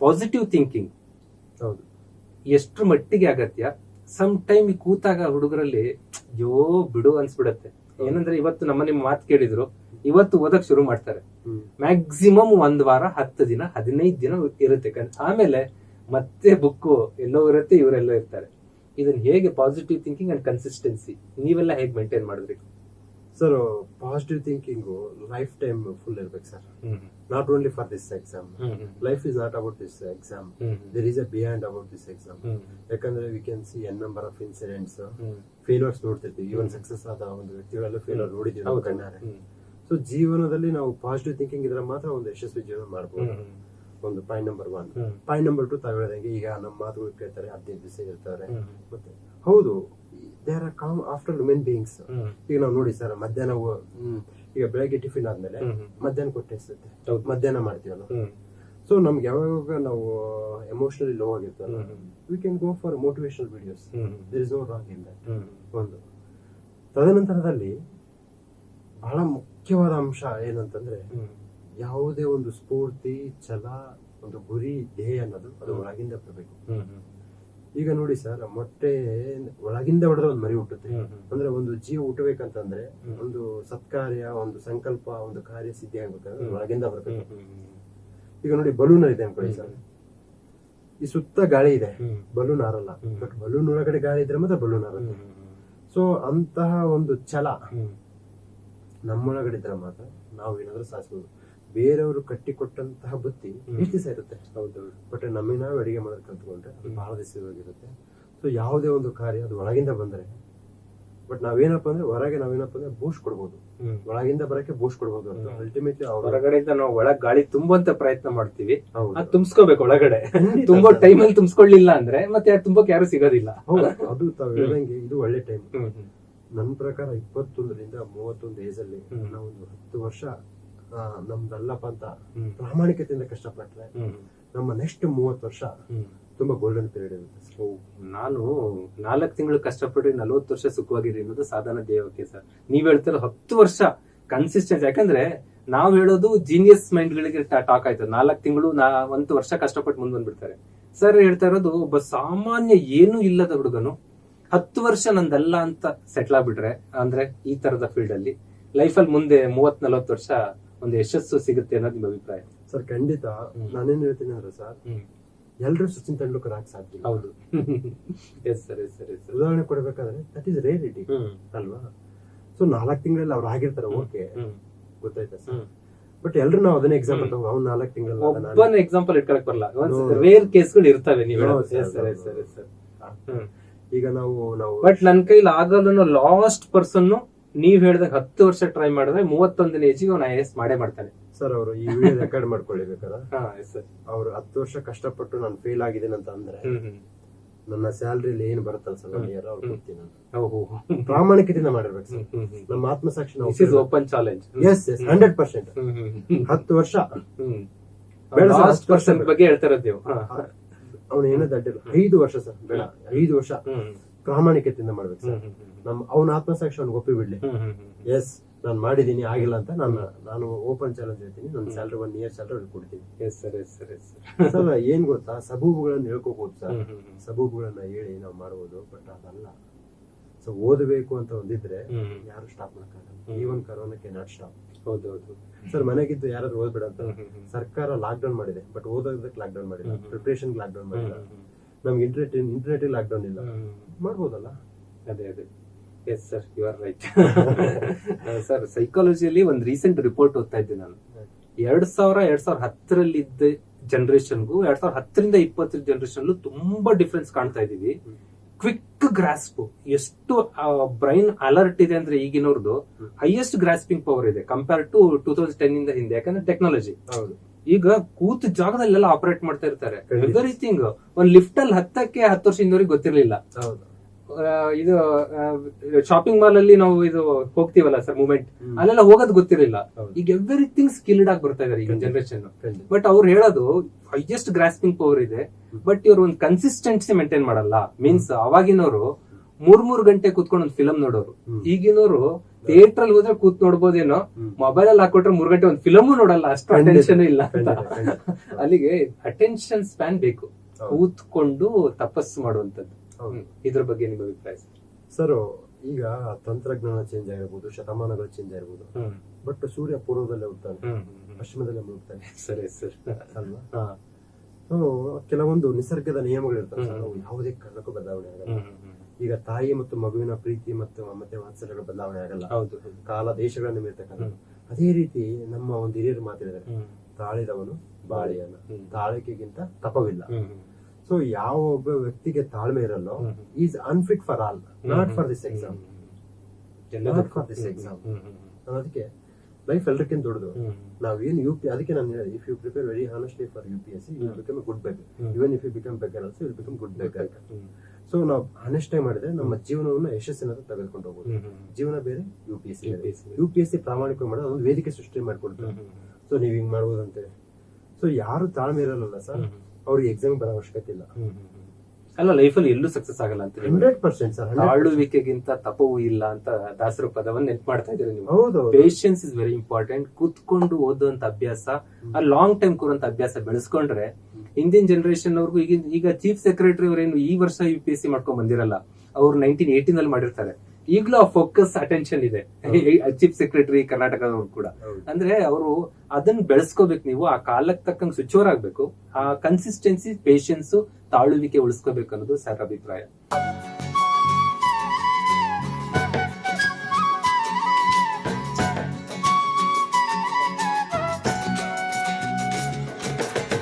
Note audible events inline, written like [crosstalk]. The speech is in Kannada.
ಪಾಸಿಟಿವ್ ಥಿಂಕಿಂಗ್ ಹೌದು. ಎಷ್ಟು ಮಟ್ಟಿಗೆ ಅಗತ್ಯ? ಸಮ್ ಟೈಮ್ ಕೂತಾಗ ಹುಡುಗರಲ್ಲಿ ಯೋ ಬಿಡು ಅನ್ಸ್ಬಿಡತ್ತೆ. ಏನಂದ್ರೆ ಇವತ್ತು ನಮ್ಮ ನಿಮ್ಮ ಮಾತು ಕೇಳಿದ್ರು ಇವತ್ತು ಓದಕ್ ಶುರು ಮಾಡ್ತಾರೆ. ಮ್ಯಾಕ್ಸಿಮಮ್ ಒಂದ್ ವಾರ ಹತ್ತು ದಿನ ಹದಿನೈದು ದಿನ ಇರುತ್ತೆ. ಆಮೇಲೆ ಮತ್ತೆ ಬುಕ್ಕು ಎಲ್ಲೋ ಇರುತ್ತೆ ಇವರೆಲ್ಲೋ ಇರ್ತಾರೆ. ಇದನ್ನ ಹೇಗೆ ಪಾಸಿಟಿವ್ ಥಿಂಕಿಂಗ್ ಅಂಡ್ ಕನ್ಸಿಸ್ಟೆನ್ಸಿ ನೀವೆಲ್ಲ ಹೇಗೆ ಮೇಂಟೈನ್ ಮಾಡಿದ್ರಿ? Sir positive thinking life time full ಇರ್ಬೇಕು sir not only for this exam life is not about this exam there is a beyond about this exam ಯಾಕಂದ್ರೆ we can see n number of incidents failures ನೋಡ್ತಿರ್ತೀವಿ. ಈವನ್ ಸಕ್ಸಸ್ ಆದ ಒಂದು ವ್ಯಕ್ತಿಗಳೆಲ್ಲ ಫೇಲ್ಯೂರ್ ನೋಡಿದೀವಿ ನಾವು ಕಣ್ಣಾರೆ. ಸೊ ಜೀವನದಲ್ಲಿ ನಾವು ಪಾಸಿಟಿವ್ ಥಿಂಕಿಂಗ್ ಇದ್ರೆ ಮಾತ್ರ ಒಂದು ಯಶಸ್ವಿ ಜೀವನ ಮಾಡಬಹುದು ಒಂದು point number one point number two ತಾವು ಹೇಳ್ದಂಗೆ ಈಗ ನಮ್ಮ ಮಾತುಗಳು ಕೇಳ್ತಾರೆ ಹದಿನೈದು ದಿವಸ ಇರ್ತಾರೆ ಮತ್ತೆ ಹೌದು they are calm after human beings ಈಗ ನಾವು ನೋಡಿ ಸರ್ ಮಧ್ಯಾಹ್ನ ಈಗ ಬೆಳಗ್ಗೆ ಟಿಫಿನ್ ಆದ್ಮೇಲೆ ಮಧ್ಯಾಹ್ನ ಕೊಟ್ಟೆ ಹೌದು. ಮಧ್ಯಾಹ್ನ ಮಾಡ್ತೀವಲ್ಲ. ಸೊ ನಮ್ಗೆ ಯಾವಾಗ ನಾವು emotionally low ಆಗಿರ್ತಲ್ಲ we can go for motivational videos there is no wrong in that ಒಂದು. ತದನಂತರದಲ್ಲಿ ಬಹಳ ಮುಖ್ಯವಾದ ಅಂಶ ಏನಂತಂದ್ರೆ ಯಾವುದೇ ಒಂದು ಸ್ಫೂರ್ತಿ ಛಲ ಒಂದು ಗುರಿ ಧ್ಯೇಯ ಅನ್ನೋದು ಅದು ಒಳಗಿಂದ ಬರಬೇಕು. ಈಗ ನೋಡಿ ಸರ್ ಮೊಟ್ಟೆ ಒಳಗಿಂದ ಹೊಡೆದ್ರೆ ಒಂದು ಮರಿ ಹುಟ್ಟುತ್ತೆ. ಅಂದ್ರೆ ಒಂದು ಜೀವ ಹುಟ್ಟಬೇಕಂತಂದ್ರೆ ಒಂದು ಸತ್ಕಾರ್ಯ ಒಂದು ಸಂಕಲ್ಪ ಒಂದು ಕಾರ್ಯ ಸಿದ್ಧಿ ಆಗ್ಬೇಕಂದ್ರೆ ಒಳಗಿಂದ ಬರ್ತದೆ ಈಗ ನೋಡಿ ಬಲೂನ್ ಇದೆ ಅನ್ಕೊಳ್ಳಿ ಸರ್. ಈ ಸುತ್ತ ಗಾಳಿ ಇದೆ. ಬಲೂನ್ ಹಾರಲ್ಲ. ಬಟ್ ಬಲೂನ್ ಒಳಗಡೆ ಗಾಳಿ ಇದ್ರೆ ಮಾತ್ರ ಬಲೂನ್ ಆರಲ್ಲ ಸೊ ಅಂತಹ ಒಂದು ಛಲ ನಮ್ಮೊಳಗಡೆ ಇದ್ರೆ ಮಾತ್ರ ನಾವು ಏನಾದ್ರೂ ಸಾಧಿಸಬಹುದು ಬೇರೆಯವರು ಕಟ್ಟಿಕೊಟ್ಟಂತಹ ಬುತ್ತಿ ಎಷ್ಟು ದಿವಸ ಇರುತ್ತೆ. ಹೌದು. ಬಟ್ ನಮಗೆ ನಾವು ಅಡಿಗೆ ಮಾಡೋದು ಕಲ್ತ್ಕೊಂಡ್ರೆ ಅದು ಬಹಳ ದಿವಸವಾಗಿರುತ್ತೆ ಸೊ ಯಾವುದೇ ಒಂದು ಕಾರ್ಯ ಅದು ಒಳಗಿಂದ ಬಂದ್ರೆ ಬಟ್ ನಾವೇನಪ್ಪ ಅಂದ್ರೆ ಹೊರಗೆ ನಾವೇನಪ್ಪ ಅಂದ್ರೆ ಬೂಸ್ಟ್ ಕೊಡ್ಬೋದು. ಒಳಗಿಂದ ಬರಕ್ಕೆ ಬೂಸ್ಟ್ ಕೊಡ್ಬೋದು ಅಂತ. ಅಲ್ಟಿಮೇಟ್ಲಿ ಹೊರಗಡೆಯಿಂದ ನಾವು ಒಳಗ್ ಗಾಳಿ ತುಂಬಂತ ಪ್ರಯತ್ನ ಮಾಡ್ತೀವಿ. ಅದು ತುಂಬಿಸ್ಕೋಬೇಕು ಒಳಗಡೆ. ತುಂಬೋ ಟೈಮ್ ಅಲ್ಲಿ ತುಂಬಿಸ್ಕೊಳ್ಳಿಲ್ಲ ಅಂದ್ರೆ ಮತ್ತೆ ಯಾರು ತುಂಬಕ್ ಯಾರು ಸಿಗೋದಿಲ್ಲ. ಹೌದು. ಅದು ತಾವ್ ಹೇಳ್ದಂಗೆ ಇದು ಒಳ್ಳೆ ಟೈಮ್. ನನ್ನ ಪ್ರಕಾರ ಇಪ್ಪತ್ತೊಂದರಿಂದ ಮೂವತ್ತೊಂದು ಏಜ್ ಅಲ್ಲಿ ನಾವು ಒಂದು ಹತ್ತು ವರ್ಷ ನಮ್ದಲ್ಲಪ್ಪ ಅಂತ ಪ್ರಾಮಾಣಿಕತೆಯಿಂದ ಕಷ್ಟಪಟ್ರೆ ನಮ್ಮ ನೆಕ್ಸ್ಟ್ ಮೂವತ್ತು ವರ್ಷ ತುಂಬಾ ಗೋಲ್ಡನ್ ಪೀರಿಯಡ್ ಇರುತ್ತೆ ನಾನು ನಾಲ್ಕು ತಿಂಗಳು ಕಷ್ಟಪಟ್ಟು ನಲವತ್ತು ವರ್ಷ ಸುಖವಾಗಿರಿ ಅನ್ನೋದು ಸಾಧಾರಣ ದೇವಕ್ಕೆ ಸರ್ ನೀವ್ ಹೇಳ್ತಿರೋ ಹತ್ತು ವರ್ಷ ಕನ್ಸಿಸ್ಟೆನ್ಸ್ ಯಾಕಂದ್ರೆ ನಾವ್ ಹೇಳೋದು ಜೀನಿಯಸ್ ಮೈಂಡ್ ಗಳಿಗೆ ಟಾಕ್ ಆಯ್ತು. ನಾಲ್ಕು ತಿಂಗಳು ನಾ ಒಂದು ವರ್ಷ ಕಷ್ಟಪಟ್ಟು ಮುಂದೆ ಬಂದ್ಬಿಡ್ತಾರೆ. ಸರ್ ಹೇಳ್ತಾ ಇರೋದು ಒಬ್ಬ ಸಾಮಾನ್ಯ ಏನು ಇಲ್ಲದ ಹುಡುಗನು ಹತ್ತು ವರ್ಷ ನಂದಲ್ಲ ಅಂತ ಸೆಟ್ಲ್ ಆಗ್ಬಿಟ್ರೆ ಅಂದ್ರೆ ಈ ತರದ ಫೀಲ್ಡ್ ಅಲ್ಲಿ ಲೈಫಲ್ಲಿ ಮುಂದೆ ಮೂವತ್ ನಲವತ್ತು ವರ್ಷ ಒಂದು ಯಶಸ್ಸು ಸಿಗುತ್ತೆ ಅನ್ನೋದು ನಿಮ್ಮ ಅಭಿಪ್ರಾಯ? ಸರ್ ಖಂಡಿತ. ನಾನೇನು ಹೇಳ್ತೀನಿ ಅಂದ್ರೆ ಸರ್ ಎಲ್ರು ಸಚಿನ್ ತೆಂಡೂಲ್ಕರ್ ಆಗಿ ಸಾಧ್ಯ ಹೌದು. Yes sir yes sir yes sir ಉದಾಹರಣೆ ಕೊಡಬೇಕಾದ್ರೆ ದಟ್ ಇಸ್ ರೇರಿಟಿ ಅಲ್ವಾ? ಸೊ ನಾಲ್ಕು ತಿಂಗಳಲ್ಲಿ ಅವ್ರು ಆಗಿರ್ತಾರೆ ಓಕೆ ಗೊತ್ತಾಯ್ತಾ ಸರ್? ಬಟ್ ಎಲ್ರು ನಾವು ಅದನ್ನ ಎಕ್ಸಾಂಪಲ್ ತಗೋ ಅವ್ನು ನಾಲ್ಕು ತಿಂಗಳಲ್ಲಿ ಒಬ್ಬನ ಎಕ್ಸಾಂಪಲ್ ಇಟ್ಕೊಳಕ್ ಬರಲ್ಲ. ರೇರ್ ಕೇಸ್ಗಳು ಇರ್ತವೆ ನೀವು ಸರ್ ಎಸ್ ಸರ್ no. ಹ್ಮ್ ಈಗ ನಾವು ನಾವು ಬಟ್ ನನ್ನ ಕೈಲಿ ಆಗಲ್ಲ ಲಾಸ್ಟ್ ಪರ್ಸನ್ ನೀವ್ ಹೇಳ್ದಾಗ ಹತ್ತು ವರ್ಷ ಟ್ರೈ ಮಾಡಿದ್ರೆ ಮೂವತ್ತೊಂದನೇ ಏಜಿಗೆ ಅವ್ನು ಐ ಎಸ್ ಮಾಡೇ ಮಾಡ್ತಾನೆ. ಸರ್ ಅವರು ಈ ವಿಡಿಯೋ ರೆಕಾರ್ಡ್ [laughs] ಮಾಡ್ಕೊಳ್ಳಿ ಬೇಕಾದ್ರೆ ಹಾ ಸರ್ ಅವ್ರು ಹತ್ತು ವರ್ಷ ಕಷ್ಟಪಟ್ಟು ನಾನು ಫೇಲ್ ಆಗಿದ್ದೇನೆ ಅಂತ ಅಂದ್ರೆ ನನ್ನ ಸ್ಯಾಲ್ರಿಲಿ ಏನ್ ಬರುತ್ತಲ್ಲ ಸರ್ ನಾನು ಯಾರು ಅವ್ರು ಕೊಡ್ತೀನಿ ಓಹೋ ಪ್ರಾಮಾಣಿಕತೆಯಿಂದ ಮಾಡಿರ್ಬೇಕು ಸರ್. ನಮ್ಮ ಆತ್ಮಸಾಕ್ಷಿ this is open challenge yes yes hundred percent ಹತ್ತು ವರ್ಷ. ಹ್ಮ್. ಬೇಡ sir, ಲಾಸ್ಟ್ ಹತ್ತು ವರ್ಷ ಪರ್ಸನ್ ಬಗ್ಗೆ ಹೇಳ್ತಾ ಇರೋದು ನೀವು. ಹಾ. ಅವನು ಏನೋ ದಡ್ಡಿಲ್ಲ. ಐದು ವರ್ಷ ಸರ್ ಬೇಡ. ಐದು ವರ್ಷ. ಹ್ಮ್. ಪ್ರಾಮಾಣಿಕತೆಯಿಂದ ಮಾಡ್ಬೇಕು ಸರ್. ನಮ್ ಅವನ ಆತ್ಮಸಾಕ್ಷಿ ಅವ್ನಿಗೆ ಒಪ್ಪಿ ಬಿಡ್ಲಿ. ಎಸ್ ನಾನು ಮಾಡಿದೀನಿ ಆಗಿಲ್ಲ ಅಂತ ನಾನು ನಾನು ಓಪನ್ ಚಾಲೆಂಜ್ ಹೇಳ್ತೀನಿ. ನನ್ನ ಸ್ಯಾಲ್ರಿ ಒನ್ ಇಯರ್ ಸ್ಯಾಲ್ರಿ ಅವ್ರಿಗೆ ಕೊಡ್ತೀನಿ. Yes sir yes sir yes sir ಏನ್ ಗೊತ್ತಾ? ಸಬೂಬುಗಳನ್ನ ಹೇಳ್ಕೋಬಹುದು ಸರ್. ಸಬೂಬುಗಳನ್ನ ಹೇಳಿ ನಾವು ಮಾಡ್ಬೋದು ಬಟ್ ಅದಲ್ಲ. ಸೊ ಓದಬೇಕು ಅಂತ ಒಂದಿದ್ರೆ ಯಾರು ಸ್ಟಾಪ್ ಮಾಡಕ್ಕಾಗಲ್ಲ. ಈವನ್ ಈವನ್ ಕರೋನಾಕ್ಕೆ ನಾಟ್ ಸ್ಟಾಪ್ ಹೌದು ಹೌದು. ಸರ್ ಮನೆಗಿದ್ದು ಯಾರಾದ್ರೂ ಓದ್ಬೇಡ ಅಂತ? ಸರ್ಕಾರ ಲಾಕ್ ಡೌನ್ ಮಾಡಿದೆ ಬಟ್ ಓದೋದಕ್ಕೆ ಲಾಕ್ ಡೌನ್ ಮಾಡಿಲ್ಲ. ಪ್ರಿಪರೇಷನ್ ಲಾಕ್ ಡೌನ್ ಮಾಡಿಲ್ಲ. ನಮ್ಗೆ ಇಂಟರ್ನೆಟ್ ಇಂಟರ್ನೆಟ್ ಲಾಕ್ ಡೌನ್ ಇಲ್ಲ. ಮಾಡ್ಬೋದಲ್ಲ? ಅದೇ ಅದೇ. Yes sir you are right sir ಸೈಕಾಲಜಿಯಲ್ಲಿ ಒಂದು ರೀಸೆಂಟ್ ರಿಪೋರ್ಟ್ ಓದ್ತಾ ಇದ್ದೆ ನಾನು. ಎರಡ್ ಸಾವಿರ ಎರಡ್ ಸಾವಿರ ಹತ್ತರಲ್ಲಿದ್ದ ಜನರೇಷನ್ಗೂ ಎರಡ್ ಸಾವಿರ ಹತ್ತರಿಂದ ಇಪ್ಪತ್ತರ ಜನರೇಷನ್ ತುಂಬಾ ಡಿಫ್ರೆನ್ಸ್ ಕಾಣ್ತಾ ಇದೀವಿ ಕ್ವಿಕ್ ಗ್ರಾಸ್ಪ್ ಎಷ್ಟು ಬ್ರೈನ್ ಅಲರ್ಟ್ ಇದೆ ಅಂದ್ರೆ ಈಗಿನವ್ರದ್ದು ಹೈಯೆಸ್ಟ್ ಗ್ರಾಸ್ಪಿಂಗ್ ಪವರ್ ಇದೆ compare to two thousand ten ಇಂದ ಹಿಂದೆ. ಯಾಕಂದ್ರೆ ಟೆಕ್ನಾಲಜಿ ಹೌದು. ಈಗ ಕೂತ ಜಾಗದಲ್ಲೆಲ್ಲ ಆಪರೇಟ್ ಮಾಡ್ತಾ ಇರ್ತಾರೆ. ಎವ್ರಿಥಿಂಗ್ ಒಂದ್ ಲಿಫ್ಟ್ ಅಲ್ಲಿ ಹತ್ತಕ್ಕೆ ಹತ್ತು ವರ್ಷ ಹಿಂದವ್ರಿಗೆ ಗೊತ್ತಿರ್ಲಿಲ್ಲ. ಆ, ಇದು ಶಾಪಿಂಗ್ ಮಾಲ್ ಅಲ್ಲಿ ನಾವು ಇದು ಹೋಗ್ತೀವಲ್ಲ ಸರ್ ಮೂಮೆಂಟ್. ಅಲ್ಲೆಲ್ಲ ಹೋಗೋದು ಗೊತ್ತಿರಲಿಲ್ಲ. ಈಗ ಎವ್ರಿಥಿಂಗ್ ಸ್ಕಿಲ್ಡ್ ಆಗಿ ಬರ್ತಾ ಇದಾರೆ ಈಗ. ಜನರೇಷನ್. ಬಟ್ ಅವ್ರು ಹೇಳೋದು ಹೈಯೆಸ್ಟ್ ಗ್ರಾಸ್ಪಿಂಗ್ ಪವರ್ ಇದೆ. ಬಟ್ ಇವ್ರು ಒಂದು ಕನ್ಸಿಸ್ಟೆನ್ಸಿ ಮೇಂಟೈನ್ ಮಾಡಲ್ಲ. ಮೀನ್ಸ್ ಅವಾಗಿನವರು ಮೂರ್ ಮೂರ್ ಗಂಟೆ ಕೂತ್ಕೊಂಡು ಒಂದ್ ಫಿಲಂ ನೋಡೋರು. ಈಗಿನವರು ಥಿಯೇಟರ್ ಅಲ್ಲಿ ಹೋದ್ರೆ ಕೂತ್ ನೋಡ್ಬೋದೇನೋ ಮೊಬೈಲ್ ಅಲ್ಲಿ ಹಾಕೊಟ್ರೆ ಮೂರ್ ಗಂಟೆ ಒಂದ್ ಫಿಲಮು ನೋಡಲ್ಲ ಅಷ್ಟು ಅಟೆನ್ಷನ್ ಇಲ್ಲ ಅಂತ. ಅಲ್ಲಿಗೆ ಅಟೆನ್ಷನ್ ಸ್ಪ್ಯಾನ್ ಬೇಕು. ಕೂತ್ಕೊಂಡು ತಪಸ್ಸು ಮಾಡುವಂತದ್ದು. ಇದ್ರ ಬಗ್ಗೆ ನಿಮ್ಮ ಅಭಿಪ್ರಾಯ ಸರ್? ಈಗ ತಂತ್ರಜ್ಞಾನ ಚೇಂಜ್ ಆಗಿರ್ಬೋದು ಶತಮಾನಗಳು ಚೇಂಜ್ ಆಗಿರ್ಬೋದು. ಬಟ್ ಸೂರ್ಯ ಪೂರ್ವದಲ್ಲೇ ಹೋಗ್ತಾನೆ. ಪಶ್ಚಿಮದಲ್ಲಿ ಮುಳುಗ್ತಾನೆ. ಸರಿ ಸರ್. ಅಲ್ವಾ? ಕೆಲವೊಂದು ನಿಸರ್ಗದ ನಿಯಮಗಳಿರ್ತವೆ ಯಾವುದೇ ಕಾರಣಕ್ಕೂ ಬದಲಾವಣೆ ಆಗಲ್ಲ. ಈಗ ತಾಯಿ ಮತ್ತು ಮಗುವಿನ ಪ್ರೀತಿ ಮತ್ತು ಮತ್ತೆ ವಾತ್ಸಲ್ಯಗಳು ಬದಲಾವಣೆ ಆಗಲ್ಲ ಹೌದು. ಕಾಲ ದೇಶಗಳನ್ನು ಮೀರ್ತಕ್ಕಂಥ. ಅದೇ ರೀತಿ ನಮ್ಮ ಒಂದು ಹಿರಿಯರು ಮಾತಾಡಿದರೆ. ತಾಳಿದವನು ಬಾಳಿಯನ. ತಾಳಿಕೆಗಿಂತ ತಪವಿಲ್ಲ. ಸೊ ಯಾವ ಒಬ್ಬ ವ್ಯಕ್ತಿಗೆ ತಾಳ್ಮೆ ಇರಲ್ಲೋ. Is unfit for all not for this exam not for this exam ಅದಕ್ಕೆ ಲೈಫ್ ಎಲ್ರಿಗಿಂತ ದೊಡ್ಡದು ನಾವ್ ನಾವೇನು ಯು ಪಿ ಅದಕ್ಕೆ ನಾನು ಹೇಳಿದೆ if you prepare very honestly for U P S C you. Become good hmm. Even if you become beggar also you become good hmm. So ನಾವು ಹಾನೆಸ್ಟ್ ಮಾಡಿದ್ರೆ ನಮ್ಮ ಜೀವನವನ್ನ ಯಶಸ್ಸಿನ ತೆಗೆದುಕೊಂಡು ಹ್ಮ್. ಜೀವನ ಬೇರೆ U P S C. U P S C ಪ್ರಾಮಾಣಿಕ ಮಾಡೋದು ಅದೊಂದು ವೇದಿಕೆ ಸೃಷ್ಟಿ ಮಾಡಿಕೊಡ್ತಾರೆ ಸೊ ನೀವ್ ಹಿಂಗ್ ಮಾಡ್ಬೋದಂತೆ ಸೊ ಯಾರು ತಾಳ್ಮೆ ಇರಲ್ಲ ಸರ್. ಅವ್ರಿಗೆ ಎಕ್ಸಾಮ್ ಬರೋ ಅವಶ್ಯಕತೆ ಇಲ್ಲ. ಅಲ್ಲ ಲೈಫ್ ಅಲ್ಲಿ ಲೈಫಲ್ಲಿ ಎಲ್ಲೂ ಸಕ್ಸಸ್ ಆಗಲ್ಲ ಅಂತ ಹಂಡ್ರೆಡ್ ಪರ್ಸೆಂಟ್ ಸರ್ ಆಳುವಿಕೆಗಿಂತ ತಪವೂ ಇಲ್ಲ ಅಂತ ದಾಸರ ಪದವನ್ನು ನೆಟ್ ಮಾಡ್ತಾ ಇದ್ದೀರಿ ನೀವು? ಹೌದು ಪೇಷನ್ಸ್ ಇಸ್ ವೆರಿ ಇಂಪಾರ್ಟೆಂಟ್ ಕೂತ್ಕೊಂಡು ಓದುವಂತ ಅಭ್ಯಾಸ ಆ ಲಾಂಗ್ ಟೈಮ್ ಕೂರುವಂತ ಅಭ್ಯಾಸ ಬೆಳೆಸ್ಕೊಂಡ್ರೆ ಹಿಂದಿನ ಜನರೇಷನ್ ಅವ್ರಿಗೂ ಈಗ ಈಗ ಚೀಫ್ ಸೆಕ್ರೆಟರಿ ಅವರೇನು ಈ ವರ್ಷ ಯು ಪಿ ಎಸ್ ಸಿ ಮಾಡ್ಕೊಂಡ್ ಬಂದಿರಲ್ಲ ಅವ್ರು ನೈನ್ಟೀನ್ ಏಟೀನ್ ಅಲ್ಲಿ ಮಾಡಿರ್ತಾರೆ. ಈಗಲೂ ಆ ಫೋಕಸ್ ಅಟೆನ್ಷನ್ ಇದೆ. ಚೀಫ್ ಸೆಕ್ರೆಟರಿ [laughs] ಕರ್ನಾಟಕದವ್ರು ಕೂಡ. ಅಂದ್ರೆ ಅವರು ಅದನ್ನ ಬೆಳೆಸ್ಕೋಬೇಕು ನೀವು ಆ ಕಾಲಕ್ಕೆ ತಕ್ಕಂಗೆ ಸ್ವಿಚ್ ಓವರ್ ಆಗ್ಬೇಕು. ಆ ಕನ್ಸಿಸ್ಟೆನ್ಸಿ ಪೇಷನ್ಸ್ ತಾಳುವಿಕೆ ಉಳಿಸ್ಕೋಬೇಕು ಅನ್ನೋದು ಸರ್ ಅಭಿಪ್ರಾಯ.